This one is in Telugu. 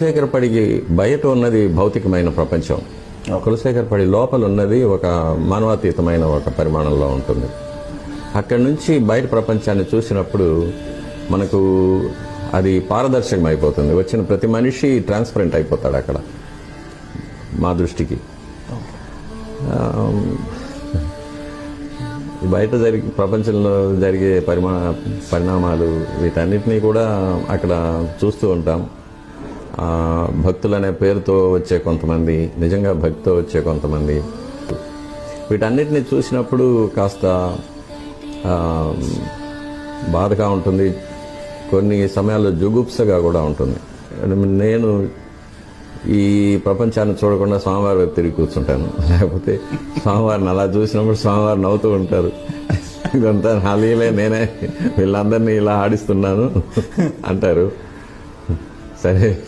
కులశేఖరపడికి బయట ఉన్నది భౌతికమైన ప్రపంచం. కులశేఖరపడి లోపల ఉన్నది ఒక మానవాతీతమైన ఒక పరిమాణంలో ఉంటుంది. అక్కడి నుంచి బయట ప్రపంచాన్ని చూసినప్పుడు మనకు అది పారదర్శకం అయిపోతుంది వచ్చిన ప్రతి మనిషి ట్రాన్స్పరెంట్ అయిపోతాడు అక్కడ మా దృష్టికి. బయట జరిగే ప్రపంచంలో జరిగే పరిమా పరిణామాలు వీటన్నిటినీ కూడా అక్కడ చూస్తూ ఉంటాం. భక్తులనే భక్తులు అనే పేరుతో వచ్చే కొంతమంది నిజంగా భక్తితో వచ్చే కొంతమంది. వీటన్నిటిని చూసినప్పుడు కాస్త బాధగా ఉంటుంది. కొన్ని సమయాల్లో జుగుప్సగా కూడా ఉంటుంది. నేను ఈ ప్రపంచాన్ని చూడకుండా స్వామివారి వైపు తిరిగి కూర్చుంటాను. లేకపోతే స్వామివారిని అలా చూసినప్పుడు స్వామివారు నవ్వుతూ ఉంటారు. ఇదంతా నా నేనే వీళ్ళందరినీ ఇలా ఆడిస్తున్నాను అంటారు. సరే.